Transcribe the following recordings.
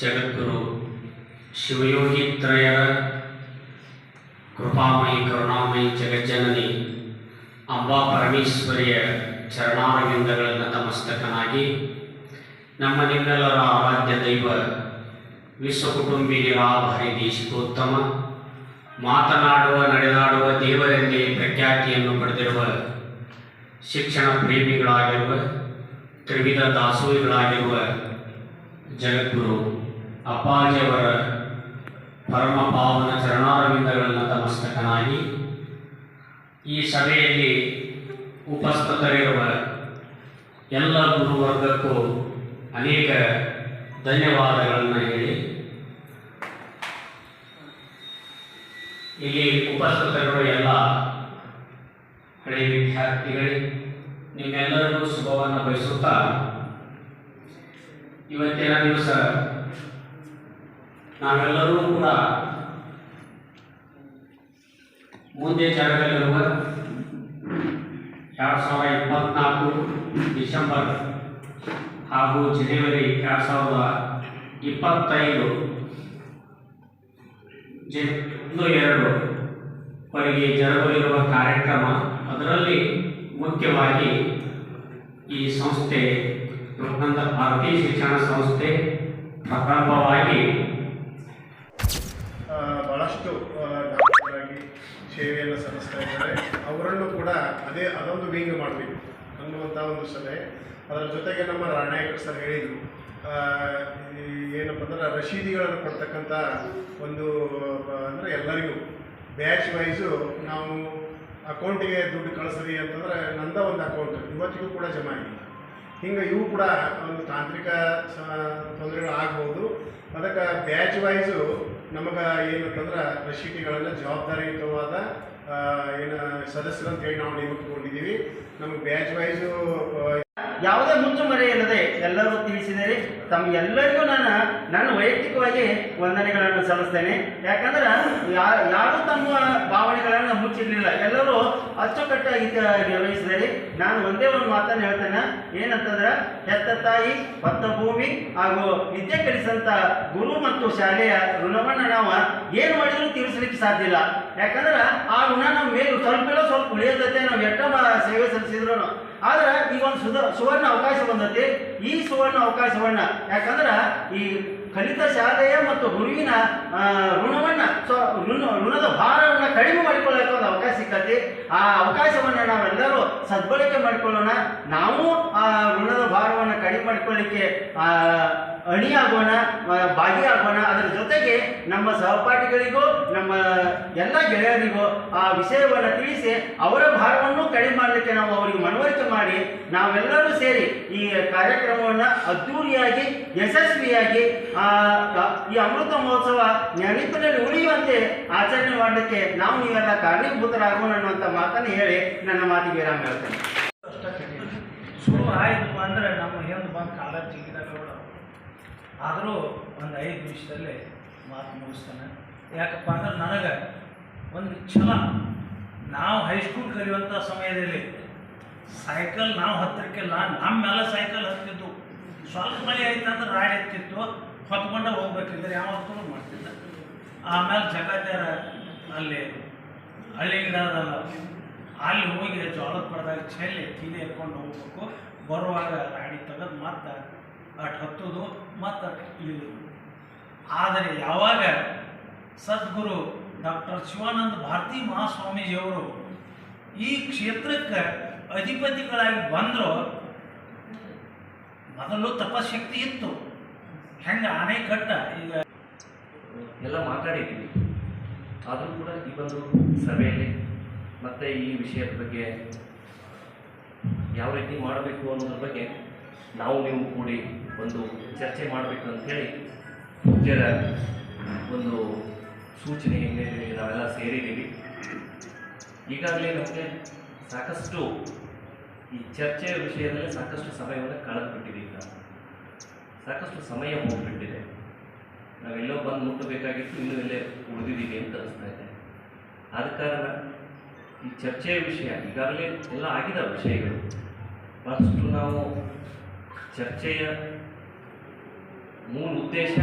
ಜಗದ್ಗುರು ಶಿವಯೋಗಿತ್ರಯರ ಕೃಪಾಮಯಿ, ಕರುಣಾಮಯಿ ಜಗಜ್ಜನನಿ ಅಂಬಾ ಪರಮೇಶ್ವರಿಯ ಚರಣಾರವಿಂದಗಳನ್ನು ನಮಸ್ತಕನಾಗಿ ನಮ್ಮ ನಿಮ್ಮೆಲ್ಲರ ಆರಾಧ್ಯ ದೈವ ವಿಶ್ವ ಕುಟುಂಬಿ ನಿರಾಭಾರಿ ದೇಶಿಕೋತ್ತಮ, ಮಾತನಾಡುವ, ನಡೆದಾಡುವ ದೇವರೆಂದೇ ಪ್ರಖ್ಯಾತಿಯನ್ನು ಪಡೆದಿರುವ ಶಿಕ್ಷಣ ಪ್ರೇಮಿಗಳಾಗಿರುವ, ತ್ರಿವಿಧ ದಾಸೋಹಿಗಳಾಗಿರುವ ಜಗದ್ಗುರು ಅಪ್ಪಾಜಿಯವರ ಪರಮ ಪಾವನ ಚರಣಾರವಿಂದಗಳನ್ನು ನಮಸ್ತಕನಾಗಿ ಈ ಸಭೆಯಲ್ಲಿ ಉಪಸ್ಥಿತರಿರುವ ಎಲ್ಲ ಗುರುವರ್ಗಕ್ಕೂ ಅನೇಕ ಧನ್ಯವಾದಗಳನ್ನು ಹೇಳಿ, ಇಲ್ಲಿ ಉಪಸ್ಥಿತರಿರುವ ಎಲ್ಲ ಹಳೆಯ ವಿದ್ಯಾರ್ಥಿಗಳೇ, ನಿಮ್ಮೆಲ್ಲರಿಗೂ ಶುಭವನ್ನು ಬಯಸುತ್ತಾ ಇವತ್ತಿನ ದಿವಸ ನಾವೆಲ್ಲರೂ ಕೂಡ ಮುಂದೆ ಜರಗಲಿರುವ ಎರಡು ಸಾವಿರದ ಇಪ್ಪತ್ನಾಲ್ಕು ಡಿಸೆಂಬರ್ ಹಾಗೂ ಜನವರಿ ಎರಡು ಸಾವಿರದ ಇಪ್ಪತ್ತೈದು ಒಂದು, ಎರಡು ವರೆಗೆ ಜರುಗಲಿರುವ ಕಾರ್ಯಕ್ರಮ, ಅದರಲ್ಲಿ ಮುಖ್ಯವಾಗಿ ಈ ಸಂಸ್ಥೆ ರುಗ್ನಂದ ಭಾರತೀಯ ಶಿಕ್ಷಣ ಸಂಸ್ಥೆ ಪ್ರಾರಂಭವಾಗಿ ಆ, ಬಹಳಷ್ಟು ಆ, ಡಾಕ್ಟರಾಗಿ ಸೇವೆಯನ್ನು ಸಲ್ಲಿಸ್ತಾ ಇದ್ದಾರೆ. ಅವರನ್ನು ಕೂಡ ಅದೇ ಅದೊಂದು ವಿಂಗ್ ಮಾಡಬೇಕು ಅನ್ನುವಂಥ ಒಂದು ಸಲಹೆ ಅದರ ಜೊತೆಗೆ ನಮ್ಮ ರಾಣಾಯಕರ್ ಸರ್ ಹೇಳಿದರು. ಏನಪ್ಪ ಅಂದ್ರೆ ರಶೀದಿಗಳನ್ನು ಕೊಡ್ತಕ್ಕಂಥ ಒಂದು ಅಂದರೆ ಎಲ್ಲರಿಗೂ. ಬ್ಯಾಚ್ ವೈಸು ನಾವು ಅಕೌಂಟಿಗೆ ದುಡ್ಡು ಕಳಿಸ್ರಿ ಅಂತಂದ್ರೆ ನಂದ ಒಂದು ಅಕೌಂಟ್. ಇವತ್ತಿಗೂ ಕೂಡ ಜಮಾ ಆಗಿಲ್ಲ. ಹಿಂಗೆ ಇವು ಕೂಡ ಒಂದು ತಾಂತ್ರಿಕ ತೊಂದರೆಗಳು ಆಗ್ಬೋದು. ಅದಕ್ಕೆ ಬ್ಯಾಚ್ ವೈಸು ನಮಗೆ ಏನಂತಂದ್ರೆ ರಶೀಟಿಗಳನ್ನು ಜವಾಬ್ದಾರಿಯುತವಾದ ಏನು ಸದಸ್ಯರು ಅಂತ ಹೇಳಿ ನಾವು ನೇಮಕಗೊಂಡಿದ್ದೀವಿ. ನಮಗೆ ಬ್ಯಾಚ್ ವೈಸು ಯಾವುದೇ ಮುಚ್ಚುಮರೆ ಇಲ್ಲದೆ ಎಲ್ಲರೂ ತಿಳಿಸಿದರೆ ಎಲ್ಲರಿಗೂ ನಾನು ನನ್ನ ವೈಯಕ್ತಿಕವಾಗಿ ವಂದನೆಗಳನ್ನು ಸಲ್ಲಿಸ್ತೇನೆ. ಯಾಕಂದ್ರೆ ಯಾರು ತಮ್ಮ ಭಾವನೆಗಳನ್ನು ಮುಚ್ಚಿರಲಿಲ್ಲ. ಎಲ್ಲರೂ ಅಚ್ಚುಕಟ್ಟಾಗಿ ನಿರ್ವಹಿಸಿದರೆ ನಾನು ಒಂದೇ ಒಂದು ಮಾತನ್ನು ಹೇಳ್ತೇನೆ. ಏನಂತಂದ್ರೆ, ಹೆತ್ತ ತಾಯಿ ಹೊತ್ತ ಭೂಮಿ ಹಾಗೂ ವಿದ್ಯೆ ಕಲಿಸಂತ ಗುರು ಮತ್ತು ಶಾಲೆಯ ಋಣವನ್ನು ನಾವು ಏನು ಮಾಡಿದರೂ ತೀರಿಸಲಿಕ್ಕೆ ಸಾಧ್ಯ ಇಲ್ಲ. ಯಾಕಂದ್ರೆ ಆ ಋಣ ನಮ್ಮ ಮೇಲೆ ಸ್ವಲ್ಪ ಸ್ವಲ್ಪ ಉಳಿಯತೈತೆ, ನಾವು ಎಟ್ಟ ಸೇವೆ ಸಲ್ಲಿಸಿದ್ರು. ಆದ್ರೆ ಈಗ ಒಂದು ಸುಧ ಸುವರ್ಣ ಅವಕಾಶ ಬಂದತಿ ಈ ಸುವರ್ಣ ಅವಕಾಶವನ್ನ ಯಾಕಂದ್ರೆ ಈ ಕಲಿತ ಶಾಲೆಯ ಮತ್ತು ಗುರುವಿನ ಋಣವನ್ನ ಋಣ, ಋಣದ ಭಾರವನ್ನ ಕಡಿಮೆ ಮಾಡಿಕೊಳ್ಳಕ್ಕೆ ಒಂದು ಅವಕಾಶ ಸಿಕ್ಕತಿ ಆ ಅವಕಾಶವನ್ನ ನಾವೆಲ್ಲರೂ ಸದ್ಬಳಕೆ ಮಾಡಿಕೊಳ್ಳೋಣ. ನಾವು ಆ ಋಣದ ಭಾರವನ್ನು ಕಡಿಮೆ ಮಾಡಿಕೊಳ್ಳಿಕ್ಕೆ ಅಣಿಯಾಗೋಣ ಭಾಗಿಯಾಗೋಣ, ಅದರ ಜೊತೆಗೆ ನಮ್ಮ ಸಹಪಾಠಿಗಳಿಗೂ, ನಮ್ಮ ಎಲ್ಲ ಗೆಳೆಯರಿಗೂ ಆ ವಿಷಯವನ್ನು ತಿಳಿಸಿ ಅವರ ಭಾರವನ್ನು ಕಡಿಮೆ ಮಾಡಲಿಕ್ಕೆ ನಾವು ಅವರಿಗೆ ಮನವರಿಕೆ ಮಾಡಿ ನಾವೆಲ್ಲರೂ ಸೇರಿ ಈ ಕಾರ್ಯಕ್ರಮವನ್ನು ಅದ್ಧೂರಿಯಾಗಿ ಯಶಸ್ವಿಯಾಗಿ ಈ ಅಮೃತ ಮಹೋತ್ಸವ ನೆನಪಿನಲ್ಲಿ ಉಳಿಯುವಂತೆ ಆಚರಣೆ ಮಾಡಲಿಕ್ಕೆ ನಾವು ನೀವೆಲ್ಲ ಕಾರಣೀಭೂತರಾಗೋಣ ಅನ್ನುವಂಥ ಮಾತನ್ನು ಹೇಳಿ ನನ್ನ ಮಾತಿಗೆ ವಿರಾಮ ಹೇಳ್ತೇನೆ. ಶುರು ಆಯಿತು ಅಂದ್ರೆ ನಮ್ಮ ಹೆಣ್ಣು ಬಂದು ಕಾಲ ಆದರೂ ಒಂದು ಐದು ನಿಮಿಷದಲ್ಲಿ ಮಾತು ಮುಗಿಸ್ತಾನೆ. ಯಾಕಪ್ಪ ಅಂದ್ರೆ ನನಗೆ ಒಂದು ಛಲ ನಾವು ಹೈಸ್ಕೂಲ್ ಕಲಿಯುವಂಥ ಸಮಯದಲ್ಲಿ ಸೈಕಲ್ ನಾವು ಹತ್ತಿರಕ್ಕಿಲ್ಲ ನಮ್ಮೆಲ್ಲ ಸೈಕಲ್ ಹತ್ತಿತ್ತು. ಸ್ವಲ್ಪ ಮಳೆ ಆಯ್ತಂದ್ರೆ ರಾಡಿ ಹತ್ತಿತ್ತು ಹೊತ್ಕೊಂಡ ಹೋಗ್ಬೇಕಿದ್ರೆ ಯಾವತ್ತೂ ಮಾಡ್ತಿದ್ದ. ಆಮೇಲೆ ಜಗತ್ತಾರ ಅಲ್ಲಿ ಹಳ್ಳಿಗಿಡದಲ್ಲ ಅಲ್ಲಿ ಹೋಗಿ ಜೋಳದ ಪಡೆದಾಗ ಚೆಲ್ಲಿ ತೀನೆ ಎತ್ಕೊಂಡು ಹೋಗ್ಬೇಕು. ಬರುವಾಗ ರಾಡಿ ತೆಗೆದು ಮತ್ತೆ ಅಟ್ ಹತ್ತುದು. ಮತ್ತೆ ಇಲ್ಲಿ ಆದರೆ ಯಾವಾಗ ಸದ್ಗುರು ಡಾಕ್ಟರ್ ಶಿವಾನಂದ ಭಾರತಿ ಮಹಾಸ್ವಾಮೀಜಿಯವರು ಈ ಕ್ಷೇತ್ರಕ್ಕೆ ಅಧಿಪತಿಗಳಾಗಿ ಬಂದರು, ಮೊದಲು ತಪಶಕ್ತಿ ಇತ್ತು. ಹೆಂಗೆ ಆನೆಕಟ್ಟ ಈಗ ಎಲ್ಲ ಮಾತಾಡಿದ್ದೀವಿ. ಆದರೂ ಕೂಡ ಈ ಒಂದು ಸಭೆಯಲ್ಲಿ ಮತ್ತೆ ಈ ವಿಷಯದ ಬಗ್ಗೆ ಯಾವ ರೀತಿ ಮಾಡಬೇಕು ಅನ್ನೋದ್ರ ಬಗ್ಗೆ ನಾವು ನೀವು ಕೂಡಿ ಒಂದು ಚರ್ಚೆ ಮಾಡಬೇಕು ಅಂತೇಳಿ ಮುಖ್ಯರ ಒಂದು ಸೂಚನೆ ಹಿನ್ನೆಲೆಯಲ್ಲಿ ನಾವೆಲ್ಲ ಸೇರಿದ್ದೀವಿ. ಈಗಾಗಲೇ ನಮಗೆ ಸಾಕಷ್ಟು ಈ ಚರ್ಚೆಯ ವಿಷಯದಲ್ಲಿ ಸಾಕಷ್ಟು ಸಮಯವನ್ನು ಕಳೆದುಬಿಟ್ಟಿದೆ ಈಗ. ಸಾಕಷ್ಟು ಸಮಯ ಹೋಗ್ಬಿಟ್ಟಿದೆ ನಾವೆಲ್ಲೋ ಬಂದು ಮುಟ್ಟಬೇಕಾಗಿತ್ತು, ಇನ್ನೂ ಇಲ್ಲೇ ಉಳಿದಿದ್ದೀವಿ ಅಂತ ಅನಿಸ್ತಾ ಇದೆ. ಆದ ಕಾರಣ ಈ ಚರ್ಚೆಯ ವಿಷಯ, ಈಗಾಗಲೇ ಎಲ್ಲ ಆಗಿದ ವಿಷಯಗಳು. ಫಸ್ಟ್ ನಾವು ಚರ್ಚೆಯ ಮೂಲ ಉದ್ದೇಶ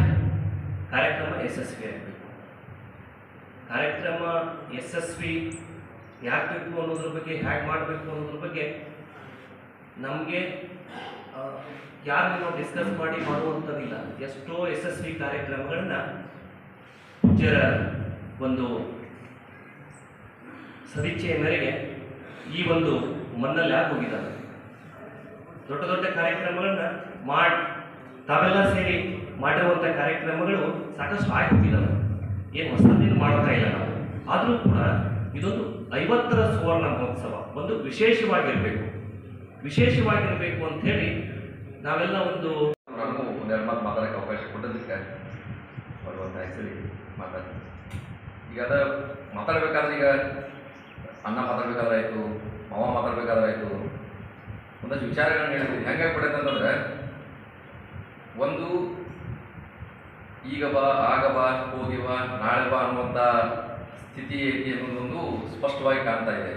ಕಾರ್ಯಕ್ರಮ ಯಶಸ್ವಿ ಆಗಬೇಕು. ಕಾರ್ಯಕ್ರಮ ಯಶಸ್ವಿ ಯಾಕೆ ಬೇಕು ಅನ್ನೋದ್ರ ಬಗ್ಗೆ ಹೇಗೆ ಮಾಡಬೇಕು ಅನ್ನೋದ್ರ ಬಗ್ಗೆ ನಮಗೆ ಯಾರು ನಾವು ಡಿಸ್ಕಸ್ ಮಾಡಿ ಮಾಡುವಂಥದ್ದಿಲ್ಲ ಎಷ್ಟೋ ಯಶಸ್ವಿ ಕಾರ್ಯಕ್ರಮಗಳನ್ನು ಪೂಜ್ಯರ ಒಂದು ಸದಿಚ್ಛೆಯ ಮೇರೆಗೆ ಈ ಒಂದು ಮನ್ನಲ್ಲಿ ಯಾಕೆ ಹೋಗಿದ್ದಾರೆ. ದೊಡ್ಡ ದೊಡ್ಡ ಕಾರ್ಯಕ್ರಮಗಳನ್ನ ಮಾಡಿ ತಾವೆಲ್ಲ ಸೇರಿ ಮಾಡಿರುವಂಥ ಕಾರ್ಯಕ್ರಮಗಳು ಸಾಕಷ್ಟು ಆಗಿ ಹೋಗಿದ್ದಾವೆ ಏನು ಹೊಸದೇನು ಮಾಡ್ತಾ ಇಲ್ಲ ನಾವು. ಆದರೂ ಕೂಡ ಇದೊಂದು ಐವತ್ತರ ಸುವರ್ಣ ಮಹೋತ್ಸವ. ಒಂದು ವಿಶೇಷವಾಗಿರಬೇಕು. ವಿಶೇಷವಾಗಿರಬೇಕು ಅಂತ ಹೇಳಿ ನಾವೆಲ್ಲ ಒಂದು ಮಾತಾಡೋಕ್ಕೆ ಅವಕಾಶ ಕೊಟ್ಟದಕ್ಕೆ ಆ್ಯಕ್ಚುಲಿ ಮಾತಾಡ್ತೀನಿ. ಈಗ ಅದ ಮಾತಾಡ್ಬೇಕಾದ್ರೆ ಈಗ ಅಣ್ಣ ಮಾತಾಡ್ಬೇಕಾದ್ರೆ ಆಯಿತು, ಮಾವ ಮಾತಾಡ್ಬೇಕಾದ್ರೆ ಆಯಿತು. ಒಂದಷ್ಟು ವಿಚಾರಗಳನ್ನ ಹೇಳಿದ್ವಿ ಹೆಂಗಾಗಿ ಅಂತಂದ್ರೆ ಒಂದು ಈಗ ಬಾ, ಆಗ ಬಾ, ಹೋಗಿ ಬಾ, ನಾಳೆ ಬಾ ಅನ್ನುವಂಥ ಸ್ಥಿತಿ ಐತಿ ಅನ್ನೋದೊಂದು ಸ್ಪಷ್ಟವಾಗಿ ಕಾಣ್ತಾ ಇದೆ.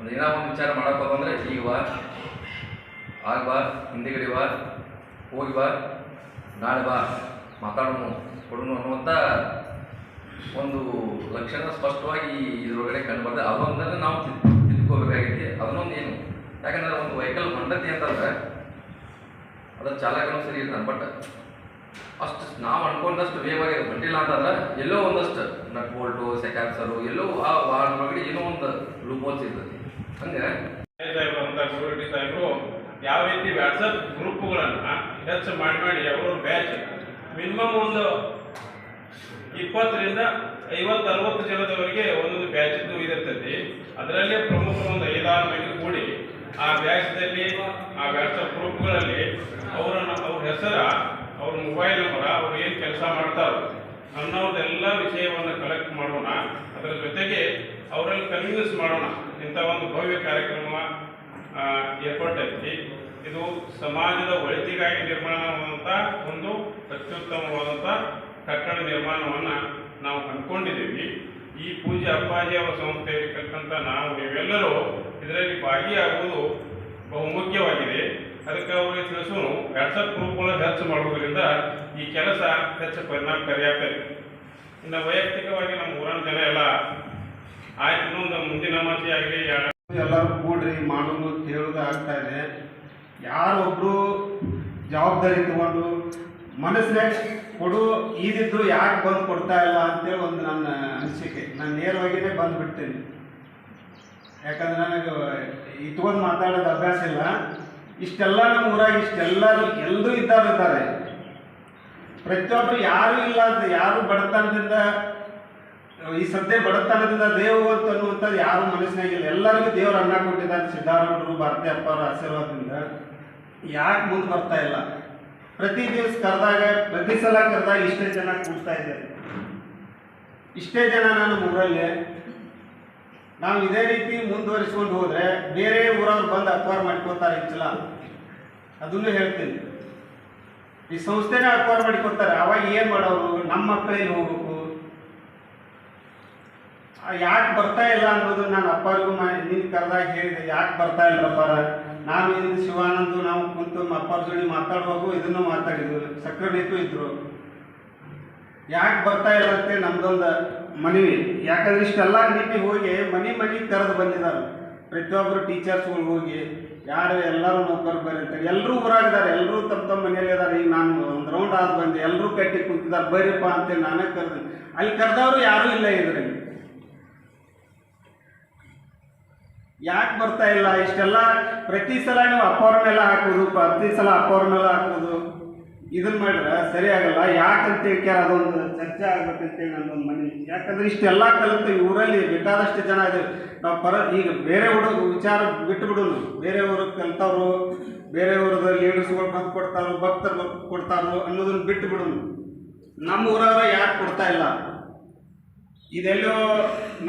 ಒಂದು ಏನೋ ಒಂದು ವಿಚಾರ ಮಾಡಕ್ಕೆ ಹೋದಂದ್ರೆ ಈಗ ಬಾ, ಆಗ ಬಾ, ಹಿಂದಿಗಡೆ ಬಾ, ಹೋಗಿ ಬಾ, ನಾಳೆ ಬಾ, ಮಾತಾಡೋಣ, ಕೊಡೋಣ ಅನ್ನುವಂಥ ಒಂದು ಲಕ್ಷಣ ಸ್ಪಷ್ಟವಾಗಿ ಇದರೊಳಗಡೆ ಕಂಡು ಬರ್ತದೆ ಅದೊಂದನ್ನು ನಾವು ತಿದ್, ತಿದ್ಕೋಬೇಕಾಗೈತಿ. ಅದನ್ನೊಂದು ಏನು ಯಾಕಂದ್ರೆ ಒಂದು ವೆಹಿಕಲ್ ಹೊಂಡತಿ ಅಂತಂದ್ರೆ, ಅದರ ಚಾಲಕನೂ ಸರಿ ಇರ್ತಾನೆ. ಬಟ್ ಅಷ್ಟು ನಾವು ಅನ್ಕೊಂಡಷ್ಟು ವೇಗವಾಗಿ ಅದು ಬಂದಿಲ್ಲ ಅಂತಂದ್ರೆ ಎಲ್ಲೋ ಒಂದಷ್ಟು ನಟ್ ಬೋಲ್ಟು ಸೆಕ್ಯಾನ್ಸರು ಎಲ್ಲೋ ಆ ವಾಹನದೊಳಗಡೆ ಏನೋ ಒಂದು ಲೂಪೋಲ್ಸ್ ಸಿಗ್ತದೆ ಹಂಗೆ? ಯಾವ ರೀತಿ ವ್ಯಾಟ್ಸಪ್ ಗ್ರೂಪ್ಗಳನ್ನು ಹೆಚ್ಚು ಮಾಡಿ ಮಾಡಿ ಅವರು ಬ್ಯಾಚ್ ಮಿನಿಮಮ್ ಒಂದು ಇಪ್ಪತ್ತರಿಂದ ಐವತ್ತು, ಅರವತ್ತು ಜನದವರೆಗೆ ಒಂದೊಂದು ಬ್ಯಾಚ್ ಇದಿರ್ತೈತಿ ಅದರಲ್ಲೇ ಪ್ರಮುಖ ಒಂದು ಐದಾರು ಮಂದಿ ಕೂಡಿ ಆ ಬ್ಯಾಚ್ದಲ್ಲಿ ಆ ವ್ಯಾಟ್ಸಪ್ ಗ್ರೂಪ್ಗಳಲ್ಲಿ ಅವರನ್ನ, ಅವ್ರ ಹೆಸರ ಅವ್ರ ಮೊಬೈಲ್ ನಂಬರ ಅವ್ರು ಏನು ಕೆಲಸ ಮಾಡ್ತಾರೋ ಅನ್ನೋದೆಲ್ಲ ವಿಷಯವನ್ನು ಕಲೆಕ್ಟ್ ಮಾಡೋಣ. ಅದರ ಜೊತೆಗೆ ಅವರಲ್ಲಿ ಕನ್ವಿನ್ಸ್ ಮಾಡೋಣ. ಇಂಥ ಒಂದು ಭವ್ಯ ಕಾರ್ಯಕ್ರಮ ಏರ್ಪಟ್ಟೈತಿ ಇದು ಸಮಾಜದ ಒಳಿತಿಗಾಗಿ ನಿರ್ಮಾಣವಾದಂಥ ಒಂದು ಅತ್ಯುತ್ತಮವಾದಂಥ ಕಟ್ಟಡ ನಿರ್ಮಾಣವನ್ನ ನಾವು ಅಂದ್ಕೊಂಡಿದ್ದೀವಿ ಈ ಪೂಜೆ ಅಪ್ಪಾಜಿ ಅವರ ಸಂಸ್ಥೆಯಲ್ಲಿ ಕಲ್ತಂತ ನಾವು ನೀವೆಲ್ಲರೂ ಇದರಲ್ಲಿ ಭಾಗಿಯಾಗುವುದು ಬಹುಮುಖ್ಯವಾಗಿದೆ. ಅದಕ್ಕೆ ಅವರಿಗೆ ತಿಳಿಸೋನು ವಾಟ್ಸಪ್ ಗ್ರೂಪ್ಗಳನ್ನು ಹೆಚ್ಚು ಮಾಡುವುದರಿಂದ ಈ ಕೆಲಸ ಹೆಚ್ಚು ಪರಿಣಾಮಕಾರಿಯಾಗ್ತದೆ ಇನ್ನು ವೈಯಕ್ತಿಕವಾಗಿ ನಮ್ಮ ಊರಿನ ಜನ ಎಲ್ಲ ಆಯ್ತು ಇನ್ನೊಂದು ಮುಂದಿನ ಮಾತಿ ಆಗಲಿ ಎಲ್ಲರೂ ಕೂಡ್ರಿ ಮಾಡೋದು ಕೇಳೋದು ಆಗ್ತಾ ಇದೆ. ಯಾರೊಬ್ರು ಜವಾಬ್ದಾರಿ ತಗೊಂಡು ಮನಸ್ಸಿನಾಗ ಕೊಡು, ಈದಿದ್ರು ಯಾಕೆ ಬಂದು ಕೊಡ್ತಾ ಇಲ್ಲ ಅಂತೇಳಿ ಒಂದು ನನ್ನ ಅನಿಸಿಕೆ. ನಾನು ನೇರವಾಗಿಯೇ ಬಂದುಬಿಡ್ತೇನೆ. ಯಾಕಂದ್ರೆ ನನಗೆ ಇತ್ಕೊಂಡು ಮಾತಾಡೋದು ಅಭ್ಯಾಸ ಇಲ್ಲ. ಇಷ್ಟೆಲ್ಲ ನಮ್ಮ ಊರಾಗ ಇಷ್ಟೆಲ್ಲ ಎಲ್ಲರೂ ಇದ್ದಾರೆ ಪ್ರತಿಯೊಬ್ಬರು ಯಾರು ಇಲ್ಲ ಅಂತ, ಯಾರು ಬಡತನದಿಂದ, ಈ ಸದ್ಯ ಬಡತನದಿಂದ ದೇವ್ ಅಂತ ಅನ್ನುವಂಥದ್ದು ಯಾರು ಮನಸ್ಸಿನಾಗಿಲ್ಲ ಎಲ್ಲರಿಗೂ ದೇವರು ಅನ್ನ ಕೊಟ್ಟಿದ್ದಾರೆ ಸಿದ್ಧಾರಾಮರು ಭಾರತೀಯ ಆಶೀರ್ವಾದದಿಂದ. ಯಾಕೆ ಮುಂದೆ ಬರ್ತಾ ಇಲ್ಲ? ಪ್ರತಿ ದಿವಸ ಕರೆದಾಗ, ಪ್ರತಿ ಸಲ ಕರೆದಾಗ ಇಷ್ಟೇ ಜನ ಕೂಡ್ತಾ ಇದ್ದಾರೆ. ಇಷ್ಟೇ ಜನ ನಾನು ಊರಲ್ಲಿ ನಾವು ಇದೇ ರೀತಿ ಮುಂದುವರಿಸ್ಕೊಂಡು ಹೋದರೆ ಬೇರೆ ಊರವ್ರು ಬಂದು ಅಕ್ವಾರ್ ಮಾಡ್ಕೋತಾರೆ ಸಲ ಅದನ್ನು ಹೇಳ್ತೀನಿ. ಈ ಸಂಸ್ಥೆನೇ ಅಕ್ವಾರ್ ಮಾಡ್ಕೋತಾರೆ ಅವಾಗ ಏನು ಮಾಡೋರು? ನಮ್ಮ ಮಕ್ಕಳೇನು ಹೋಗ್ಬೇಕು? ಯಾಕೆ ಬರ್ತಾ ಇಲ್ಲ ಅನ್ನೋದು ನಾನು ಅಪ್ಪಾರಿಗೂ ನಿನ್ನ ಕರೆದಾಗ ಹೇಳಿದೆ. ಯಾಕೆ ಬರ್ತಾ ಇಲ್ಲ ಅಪ್ಪಾರ? ನಾನು ಇಂದು ಶಿವಾನಂದು ನಾವು ಕುಂತು ಅಪ್ಪರ ಜೋಡಿ ಮಾತಾಡುವಾಗೂ ಇದನ್ನು ಮಾತಾಡಿದ್ರು ಸಕ್ರನೇತು ಇದ್ರು. ಯಾಕೆ ಬರ್ತಾ ಇಲ್ಲ ಅಂತೇಳಿ ನಮ್ದೊಂದು ಮನವಿ. ಯಾಕಂದ್ರೆ ಇಷ್ಟೆಲ್ಲ ನೀತಿ ಹೋಗಿ ಮನೆ ಮನೆಗೆ ಕರೆದು ಬಂದಿದ್ದಾರೆ. ಪ್ರತಿಯೊಬ್ಬರು ಟೀಚರ್ಸ್ಗಳು ಹೋಗಿ, ಯಾರು ಎಲ್ಲರೂ ನೌಕರು ಬರ್ರಿ ಅಂತಾರೆ. ಎಲ್ಲರೂ ಊರಾಗಿದ್ದಾರೆ ಎಲ್ಲರೂ ತಮ್ಮ ತಮ್ಮ ಮನೆಯಲ್ಲಿ ಇದ್ದಾರೆ. ಈಗ ನಾನು ಒಂದು ರೌಂಡ್ ಆದ ಬಂದೆ ಎಲ್ಲರೂ ಕಟ್ಟಿ ಕೂತಿದ್ದಾರೆ. ಬರೀಪ್ಪ ಅಂತೇಳಿ ನಾನೇ ಕರೆದು. ಅಲ್ಲಿ ಕರೆದವರು ಯಾರೂ ಇಲ್ಲ ಇದ್ರಲ್ಲಿ. ಯಾಕೆ ಬರ್ತಾ ಇಲ್ಲ? ಇಷ್ಟೆಲ್ಲ ಪ್ರತಿ ಸಲ ನೀವು ಅಪ್ಪವ್ರ ಮೇಲೆ ಹಾಕೋದು, ಪ್ರತಿ ಸಲ ಅಪ್ಪವ್ರ ಮೇಲೆ ಹಾಕೋದು. ಇದನ್ನ ಮಾಡಿದ್ರೆ ಸರಿ ಆಗಲ್ಲ. ಯಾಕಂತ ಹೇಳ್ತಾರೆ ಅದೊಂದು ಚರ್ಚೆ ಆಗ್ಬೇಕಂತೇಳಿ ನನ್ನೊಂದು ಮನೆ ಯಾಕಂದ್ರೆ ಇಷ್ಟೆಲ್ಲ ಕಲಿತು ಊರಲ್ಲಿ ಬೇಕಾದಷ್ಟು ಜನ ಇದೆ ನಾವು ಪರ ಈಗ ಬೇರೆ ಹುಡುಗ ವಿಚಾರ ಬಿಟ್ಟು ಬಿಡೋಣ ಬೇರೆ ಊರಿಗೆ ಕಲ್ತವ್ರು, ಬೇರೆ ಊರದ ಲೀಡರ್ಸ್ಗಳು ಬಂದು ಕೊಡ್ತಾರೋ, ಭಕ್ತರು ಕೊಡ್ತಾರೋ ಅನ್ನೋದನ್ನ ಬಿಟ್ಟು ಬಿಡೋಣ ನಮ್ಮ ಊರವ್ರ ಯಾಕೆ ಕೊಡ್ತಾ ಇಲ್ಲ? ಇದೆಲ್ಲೋ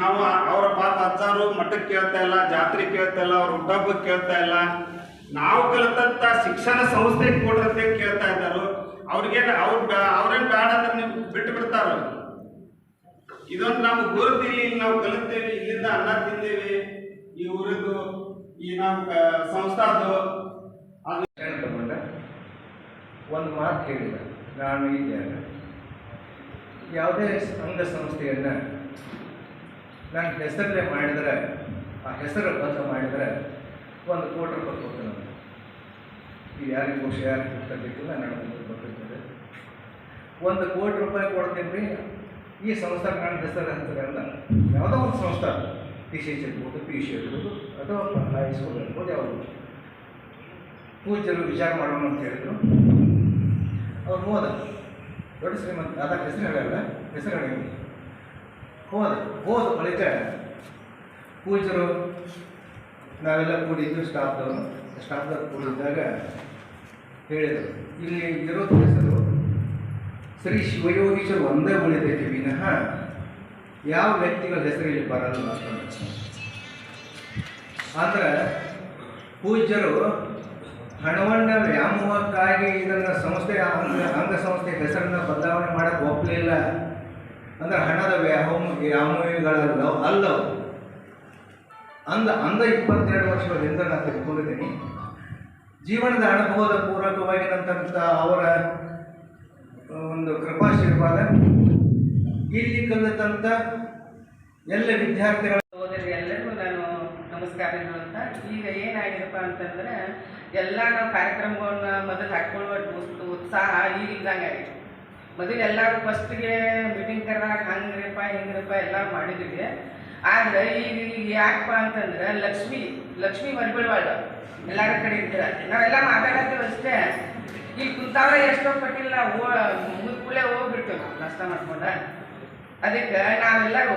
ನಾವು ಅವರ ಪಾಪ ಹತ್ತಾರು ಮಠಕ್ಕೆ ಕೇಳ್ತಾ ಇಲ್ಲ, ಜಾತ್ರೆ ಕೇಳ್ತಾ ಇಲ್ಲ, ಅವ್ರ ಹುಟ್ಟಬ್ಬಕ್ಕೆ ಕೇಳ್ತಾ ಇಲ್ಲ. ನಾವು ಕಲಿತಂಥ ಶಿಕ್ಷಣ ಸಂಸ್ಥೆ ಕೊಡ್ರಂತೆ ಕೇಳ್ತಾ ಇದ್ದಾರೋ. ಅವ್ರಿಗೆ ಅವ್ರ ಅವ್ರೇನು ಬೇಡ ಅಂದ್ರೆ ನೀವು ಬಿಟ್ಟು ಬಿಡ್ತಾರ? ಇದೊಂದು ನಾವು ಗುರುತಿಲ್ಲಿ ಇಲ್ಲಿ ನಾವು ಕಲಿತೇವೆ, ಇಲ್ಲಿಂದ ಅನ್ನ ತಿಂದೇವೆ, ಈ ಊರಿದ್ದು, ಈ ನಾವು ಅದು ತಗೊಂಡ ಒಂದು ಮಾತು ಹೇಳಿದ, ನಾನು ಇದ್ದೇನೆ ಯಾವುದೇ ಅಂಗಸಂಸ್ಥೆಯನ್ನು ನಾನು ಹೆಸರಲ್ಲೇ ಮಾಡಿದರೆ, ಆ ಹೆಸರು ಬಂದು ಮಾಡಿದರೆ ಒಂದು ಕೋಟಿ ರೂಪಾಯಿ ಕೊಡ್ತೀನಿ ಇದು ಯಾರಿಗೆ ಬಹುಶಃ ಯಾರಿಗೆ ಗೊತ್ತಾಗಬೇಕಿಲ್ಲ ನನಗೆ ಗೊತ್ತಿರ್ತದೆ ಒಂದು ಕೋಟಿ ರೂಪಾಯಿ ಕೊಡ್ತೀನಿ ರೀ. ಈ ಸಂಸ್ಥೆ ಕಾಣಿಸ್ತದೆ ಹೆಸರು ಅಂತ. ಅಲ್ಲ ಯಾವುದೋ ಒಂದು ಸಂಸ್ಥೆ. ಟಿ ಸಿ ಎಚ್ ಇರ್ಬೋದು, ಪಿ ಸಿ ಇರ್ಬೋದು, ಅಥವಾ ಹೈಸ್ಕೂಲ್ ಇರ್ಬೋದು, ಯಾವುದು ಪೂಜ್ಯರು ವಿಚಾರ ಮಾಡೋಣ ಅಂತ ಹೇಳಿದ್ರು. ಅವ್ರು ಹೋದ. ದೊಡ್ಡ ಶ್ರೀಮಂತ, ಅದ ಹೆಸರು ಹೇಳಲ್ಲ, ಹೆಸರು ಹೇಳಿ. ಹೋದ. ಹೋದ ಬಳಿಕ ಪೂಜ್ಯರು ನಾವೆಲ್ಲ ಕೂಡಿದ್ದು ಸ್ಟಾಫ್ದವರು ಸ್ಟಾಫ್ದವ್ರು ಕೂಡಿದ್ದಾಗ ಹೇಳಿದರು. ಇಲ್ಲಿ ಇರೋದು ಹೆಸರು ಶ್ರೀ ಶಿವಯೋಗೀಶರು ಒಂದೇ ಉಳಿದೈತೆ ವಿನಃ ಯಾವ ವ್ಯಕ್ತಿಗಳ ಹೆಸರು ಇಲ್ಲಿ ಬರಲ್ಲ ಆದರೆ ಅಂದ್ರೆ ಪೂಜ್ಯರು ಹಣವನ್ನ ವ್ಯಾಮೋಹಕ್ಕಾಗಿ ಇದನ್ನು ಸಂಸ್ಥೆ, ಅಂಗ ಸಂಸ್ಥೆ ಹೆಸರನ್ನು ಬದಲಾವಣೆ ಮಾಡಕ್ಕೆ ಒಪ್ಪಲಿಲ್ಲ ಅಂದ್ರೆ ಹಣದ ವ್ಯಾಮೋಹ ವ್ಯಾಮೋಹಿಗಳಲ್ಲ ಅಲ್ಲವು ಅಂದ ಅಂದ ಇಪ್ಪತ್ತೆರಡು ವರ್ಷಗಳ ಹಿಂದೆ ನಾನು ತಿಳ್ಕೊಂಡಿದ್ದೀನಿ. ಜೀವನದ ಅನುಭವದ ಪೂರಕವಾಗಿ ಅವರ ಒಂದು ಕೃಪಾಶೀರ್ವಾದ. ಇಲ್ಲಿ ಕಲಿತಂಥ ಎಲ್ಲ ವಿದ್ಯಾರ್ಥಿಗಳ ಎಲ್ಲರಿಗೂ ನಾನು ನಮಸ್ಕಾರ ಅಂತ ಈಗ ಏನಾಗಿದೆಪ್ಪ ಅಂತಂದ್ರೆ, ಎಲ್ಲ ನಾವು ಕಾರ್ಯಕ್ರಮಗಳನ್ನ ಮೊದಲು ಹಾಕ್ಕೊಳ್ಳುವ ಉತ್ಸಾಹ ಈಗ ಇದ್ದಂಗೆ ಆಗಿದೆ. ಮೊದಲು ಎಲ್ಲರೂ ಫಸ್ಟ್ಗೆ ಮೀಟಿಂಗ್ ಕರೆದಾಗ ಹಂಗ್ರಪ್ಪ, ಹಿಂಗ್ರಪ್ಪ ಎಲ್ಲ ಮಾಡಿದ್ವಿ. ಆದ್ರೆ ಈಗ ಈಗ ಯಾಕಪ್ಪ ಅಂತಂದ್ರೆ ಲಕ್ಷ್ಮಿ ಲಕ್ಷ್ಮಿ ಮರಿಬೇಳವಾಳ ಎಲ್ಲರ ಕಡೆ ಇದ್ದೀರ ನಾವೆಲ್ಲ ಮಾತಾಡತ್ತೇವೆ ಅಷ್ಟೇ. ಈಗ ಕುಂತಾಗ ಎಷ್ಟೋ ಪಟ್ಟಿಲ್ಲ ಮುಗಿದ ಮುಗ್ಕೂಳೆ ಹೋಗ್ಬಿಡ್ತೇವೆ ನಷ್ಟ ಮಾಡ್ಕೊಂಡ. ಅದಕ್ಕೆ ನಾವೆಲ್ಲರೂ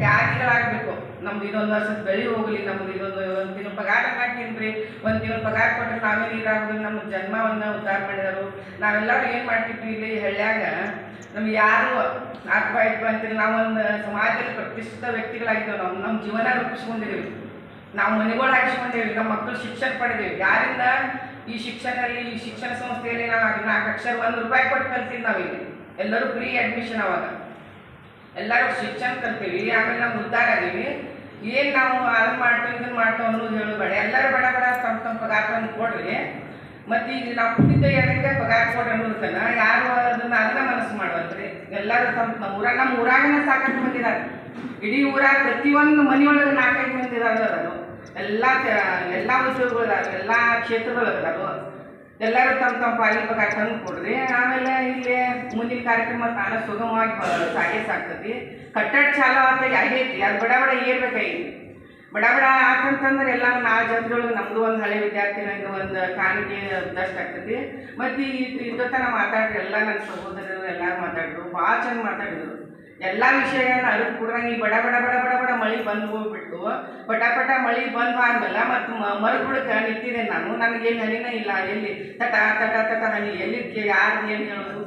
ತ್ಯಾಗಿಗಳಾಗಬೇಕು. ನಮ್ದು ಇದೊಂದು ವರ್ಷದ ಬೆಳೆ ಹೋಗ್ಲಿ, ನಮ್ದು ಇದೊಂದು ಒಂದು ದಿನ ಪಗಾರ ಹಾಕಿನ್ರಿ ಒಂದು ದಿನ ಪಗಾರ ಕೊಟ್ಟರೆ ನಾವೇ ಇದಾಗೋದು ನಮ್ಮ ಜನ್ಮವನ್ನು ಉದ್ಧಾರ ಮಾಡಿದರು. ನಾವೆಲ್ಲರೂ ಏನು ಮಾಡ್ತಿದ್ವಿ ಇಲ್ಲಿ ಹಳ್ಳಿಯಾಗ? ನಮ್ಗೆ ಯಾರು ಆತ್ಮ ಇದ್ವು ಅಂತೀರಿ ನಾವೊಂದು ಸಮಾಜದಲ್ಲಿ ಪ್ರತಿಷ್ಠಿತ ವ್ಯಕ್ತಿಗಳಾಗಿದ್ದೇವೆ ನಾವು. ನಮ್ಮ ಜೀವನ ರೂಪಿಸ್ಕೊಂಡಿದ್ದೀವಿ ನಾವು ಮನೆಗಳು ಹಾಕಿಸ್ಕೊಂಡಿದ್ದೀವಿ ನಮ್ಮ ಮಕ್ಕಳು ಶಿಕ್ಷಣ ಪಡೆದೇವಿ. ಯಾರಿಂದ ಈ ಶಿಕ್ಷಣದಲ್ಲಿ ಈ ಶಿಕ್ಷಣ ಸಂಸ್ಥೆಯಲ್ಲಿ ನಾವು ನಾಲ್ಕು ಅಕ್ಷರ ಒಂದು ರೂಪಾಯಿ ಕೊಟ್ಟು ಕಲ್ತೀವಿ ನಾವಿಲ್ಲಿ ಎಲ್ಲರೂ ಫ್ರೀ ಅಡ್ಮಿಷನ್ ಅವಾಗ. ಎಲ್ಲರೂ ಶಿಕ್ಷಣ ಕಲ್ತೀವಿ. ಆಮೇಲೆ ನಾವು ಉದ್ದಾರ ಆಗೀವಿ ಏನು ನಾವು ಅದನ್ನ ಮಾಡ್ತೀವಿ ಇದನ್ನು ಮಾಡ್ತೀವಿ ಅನ್ನೋದು ಹೇಳೋದು ಬೇಡ. ಎಲ್ಲರೂ ಬಡ ಬಡ ತಮ್ಮ ತಮ್ಮ ಪದಾರ್ಥವನ್ನು ಕೊಡ್ರಿ. ಮತ್ತು ಈಗ ನಾವು ಕುಡಿದ ಎದಕ್ಕೆ ಪಗಾರ ಕೊಡ್ರಿ ಅನ್ನೋದನ್ನ ಯಾರು ಅದನ್ನ ಅದನ್ನ ಮನಸ್ಸು ಮಾಡುವಂತ್ರಿ. ಎಲ್ಲರೂ ತಮ್ಮ ನಮ್ಮ ಊರಾಗ ನಮ್ಮ ಊರಾಗನೇ ಸಾಕಷ್ಟು ಬಂದಿದ್ದಾರೆ ಇಡೀ ಊರಾಗ ಪ್ರತಿಯೊಂದು ಮನೆಯೊಳಗೆ ನಾಲ್ಕೈದು ಮಂದಿ ಇದ್ದಾರೆ ಎಲ್ಲ ಎಲ್ಲ ಉದ್ಯೋಗಗಳು, ಎಲ್ಲ ಕ್ಷೇತ್ರದೊಳಗೆ ಅದು. ಎಲ್ಲರೂ ತಮ್ಮ ತಮ್ಮ ಪಾಲಿನ ಪಗಾರ ತಂದು ಕೊಡ್ರಿ. ಆಮೇಲೆ ಇಲ್ಲಿ ಮುಂದಿನ ಕಾರ್ಯಕ್ರಮ ತಾನ ಸುಗಮವಾಗಿ ಸಾಗೇ ಸಾಗ್ತತಿ ಕಟ್ಟಡ ಚಾಲು ಆತ ಆಗೈತಿ. ಅದು ಬಡ ಬಡ ಏರ್ಬೇಕಾಗಿ. ಬಡ ಬಡ ಆತಂತಂದ್ರೆ ಎಲ್ಲ ನಾಲ್ಕು ಜನದೊಳಗೆ ನಮ್ದು ಒಂದು ಹಳೆ ವಿದ್ಯಾರ್ಥಿಗಳಿಂದ ಒಂದು ಕಾಣಿಕೆ ದಷ್ಟ ಆಗ್ತೈತಿ ಮತ್ತು ಇದ್ದತನ ಮಾತಾಡ್ರಿ. ಎಲ್ಲ ನನ್ನ ಸಹೋದರರು ಎಲ್ಲರೂ ಮಾತಾಡಿದ್ರು ಭಾಳ ಚೆಂದ ಮಾತಾಡಿದ್ರು. ಎಲ್ಲ ವಿಷಯಗಳನ್ನ ಅರಿವು ಕೊಡ್ರಂಗಿ ಬಡ ಬಡ ಬಡ ಬಡ ಬಡ ಮಳೆ ಬಂದು ಹೋಗ್ಬಿಟ್ಟು ಪಟ ಪಟ ಮಳೆ ಬಂದು ಆದ್ಮೇಲೆ ಮತ್ತು ಮರುಗುಳಕ್ಕೆ ನಿಂತಿದ್ದೆ ನಾನು. ನನಗೇನು ಹನಿನೇ ಇಲ್ಲ, ಎಲ್ಲಿ ತಟ ತಟ ತಟ ಹನಿ ಎಲ್ಲಿ ಯಾರು ಏನು ಹೇಳೋದು?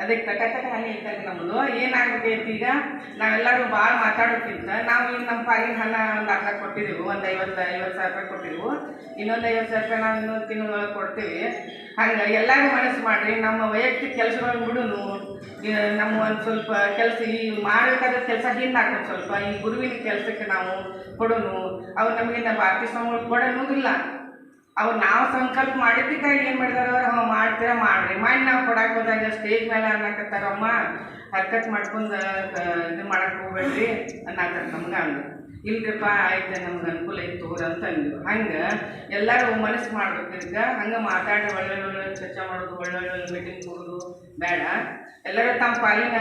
ಅದಕ್ಕೆ ತಕ ತಕ ಹನಿ ಇದ್ದಾಗ ನಮ್ಮದು. ಏನಾಗ್ಬಿಟ್ಟೈತಿ ಈಗ ನಾವೆಲ್ಲರೂ ಭಾಳ ಮಾತಾಡೋಕ್ಕಿಂತ ನಾವು ಈಗ ನಮ್ಮ ಪಾಲಿನ ಹಣ ಒಂದು ಅರ್ಧ ಕೊಟ್ಟಿದ್ದೀವಿ ಒಂದು ಐವತ್ತು ಐವತ್ತು ಸಾವಿರ ರೂಪಾಯಿ ಕೊಟ್ಟಿದ್ದೀವಿ ಇನ್ನೊಂದು ಐವತ್ತು ಸಾವಿರ ರೂಪಾಯಿ ನಾವು ಇನ್ನೊಂದು ತಿಂಗಳೊಳಗೆ ಕೊಡ್ತೀವಿ. ಹಂಗೆ ಎಲ್ಲರೂ ಮನಸ್ಸು ಮಾಡಿರಿ, ನಮ್ಮ ವೈಯಕ್ತಿಕ ಕೆಲಸಗಳನ್ನು ಬಿಡುನು ನಮ್ಮ ಒಂದು ಸ್ವಲ್ಪ ಕೆಲಸ ಈ ಮಾಡಬೇಕಾದ ಕೆಲಸ ಹಿಂದೆ ಸ್ವಲ್ಪ, ಈ ಗುರುವಿನ ಕೆಲಸಕ್ಕೆ ನಾವು ಕೊಡೋನು, ಅವ್ರು ನಮಗೆ ನಮ್ಮ ಆರ್ಥಿಕ ಕೊಡೋದಿಲ್ಲ ಅವ್ರು ನಾವು ಸಂಕಲ್ಪ ಮಾಡಿದ್ದಕ್ಕೆ ಏನು ಮಾಡಿದಾರೆ ಅವ್ರು? ಹಾಂ ಮಾಡ್ತೀರಾ, ಮಾಡ್ರಿ. ಮಾಡಿ ನಾವು ಕೊಡಕ್ಕೆ ಹೋದಾಗ ಸ್ಟೇಜ್ ಮೇಲೆ ಅನ್ನಕತ್ತಾರಮ್ಮ ಹರ್ಕತ್ ಮಾಡ್ಕೊಂಡು ಇದು ಮಾಡಕ್ಕೆ ಹೋಗ್ಬೇಡ್ರಿ ಅನ್ನಕತ್ತ ನಮ್ಗೆ ಅಂದ್ರು ಇಲ್ರಿಪ್ಪ, ಆಯ್ತು, ನಮ್ಗೆ ಅನುಕೂಲ ಐತೆ ತಗೋರಿ ಅಂತ ಅಂದ್ರು ಹಂಗೆ ಎಲ್ಲರೂ ಮನಸ್ಸು ಮಾಡ್ಬೇಕು ಈಗ. ಹಂಗೆ ಮಾತಾಡಿ ಒಳ್ಳೊಳ್ಳೆ ಒಳ್ಳೊಳ್ಳೆ ಚರ್ಚೆ ಮಾಡೋದು, ಒಳ್ಳೊಳ್ಳೆ ಮೀಟಿಂಗ್ ಕೊಡೋದು, ಬೇಡ. ಎಲ್ಲರೂ ತಮ್ಮ ಪಾಲಿನ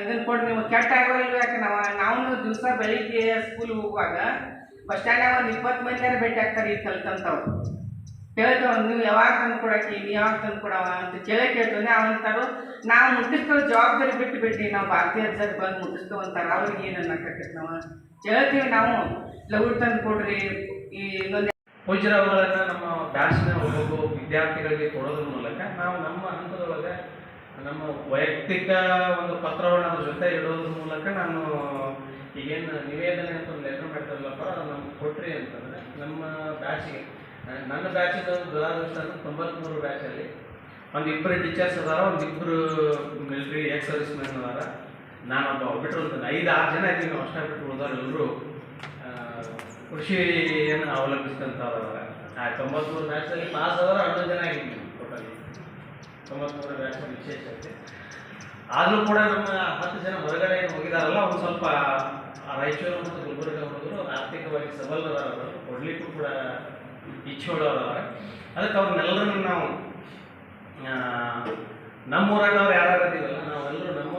ಇದನ್ನು ಕೊಡಿ ನೀವು ಕೆಟ್ಟ ಆಗೋಲ್ಲ ಯಾಕೆ? ನಾವು ನಾವು ದಿವಸ ಬೆಳಿಗ್ಗೆ ಸ್ಕೂಲ್ ಹೋಗುವಾಗ, ಬಸ್ ಸ್ಟ್ಯಾಂಡಾಗ ಒಂದು ಇಪ್ಪತ್ತು ಮಂದಿಯಾರು ಭೇಟಿ ಆಗ್ತಾರೆ ಈ ಕಲ್ತಂತವ್ರು ಕೇಳ್ತಾವ ನೀವು ಯಾವಾಗ ತಂದು ಕೊಡಕ್ಕೆ ಯಾವಾಗ ತಂದು ಕೊಡವ? ಅಂತ ಕೇಳೇ ಕೇಳ್ತಾನೆ ಅವಂತಾರು ನಾವು ಮುಟ್ಟಿಸ್ಕೋ, ಜವಾಬ್ದಾರಿ ಬಿಟ್ಟು ಬಿಟ್ಟು ನಾವು ಭಾರತೀಯ ಜನ ಬಂದು ಮುಟ್ಟಿಸ್ಕೋ ಅಂತಾರೆ, ಅವ್ರಿಗೆ ಏನು ಅನ್ನಕತ್ತೆ ನಾವು? ಕೇಳ್ತೀವಿ ನಾವು ಲಘು ತಂದು ಕೊಡ್ರಿ, ಈ ಇನ್ನೊಂದು ಪೂಜ್ಯರವುಗಳನ್ನು ನಮ್ಮ ಬ್ಯಾಚ್ನ ಒಬ್ಬೊಬ್ಬ ವಿದ್ಯಾರ್ಥಿಗಳಿಗೆ ಕೊಡೋದ್ರ ಮೂಲಕ ನಾವು ನಮ್ಮ ಹಂತದೊಳಗೆ ನಮ್ಮ ವೈಯಕ್ತಿಕ ಒಂದು ಪತ್ರವನ್ನು ಅದ್ರ ಜೊತೆ ಇಡೋದ್ರ ಮೂಲಕ ನಾನು ಈಗೇನು ನಿವೇದನೆ ಅಂತ ಒಂದು ಲೆಟರ್ ಮಾಡ್ತಾರಲ್ಲಪ್ಪ ನಮ್ಗೆ ಕೊಟ್ರಿ ಅಂತಂದರೆ, ನಮ್ಮ ಬ್ಯಾಚಿಗೆ ನನ್ನ ಬ್ಯಾಚಿನ ದುರಾದೃಷ್ಟ ಅಂದ್ರೆ ತೊಂಬತ್ಮೂರು ಬ್ಯಾಚಲ್ಲಿ ಒಂದು ಇಬ್ಬರು ಟೀಚರ್ಸ್ ಅದಾರ, ಒಂದು ಇಬ್ಬರು ಮಿಲಿಟ್ರಿ ಎಕ್ಸ್ ಸರ್ವಿಸ್ ಮ್ಯಾನ್ ಅದಾರ. ನಾನೊಬ್ಬ ಬಿಟ್ಟರು ಒಂದು ಐದು ಆರು ಜನ ಇದ್ದೀನಿ ನಾವು ಅಷ್ಟೇ ಬಿಟ್ಟು ಎಲ್ಲರೂ ಕೃಷಿಯನ್ನು ಅವಲಂಬಿಸಿದಂಥವ್ರವರ ಆ ತೊಂಬತ್ಮೂರು ಬ್ಯಾಚಲ್ಲಿ ಪಾಸ್ ಆದವರು ಹನ್ನೊಂದು ಜನ ಆಗಿದ್ದೀನಿ ಟೋಟಲಿ ತೊಂಬತ್ಮೂರು ಬ್ಯಾಚ್ ವಿಶೇಷತೆ ಆದರೂ ಕೂಡ ನಮ್ಮ ಹತ್ತು ಜನ ಹೊರಗಡೆ ಹೋಗಿದಾರಲ್ಲ, ಅವ್ರು ಸ್ವಲ್ಪ ರಾಯಚೂರು ಮತ್ತು ಗುಲ್ಬರ್ಗ ಹುಡುಗರು ಆರ್ಥಿಕವಾಗಿ ಸಬಲರಾದವರು. ಕೊಡ್ಲಿಕ್ಕೂ ಕೂಡ ಇಚ್ಛೆಯುಳ್ಳವರದಾರ ಅದಕ್ಕೆ ಅವ್ರನ್ನೆಲ್ಲರನ್ನು ನಾವು ನಮ್ಮೂರನ್ನವ್ರು ಯಾರು ಇದೀವಲ್ಲ ನಾವೆಲ್ಲರೂ ನಮ್ಮ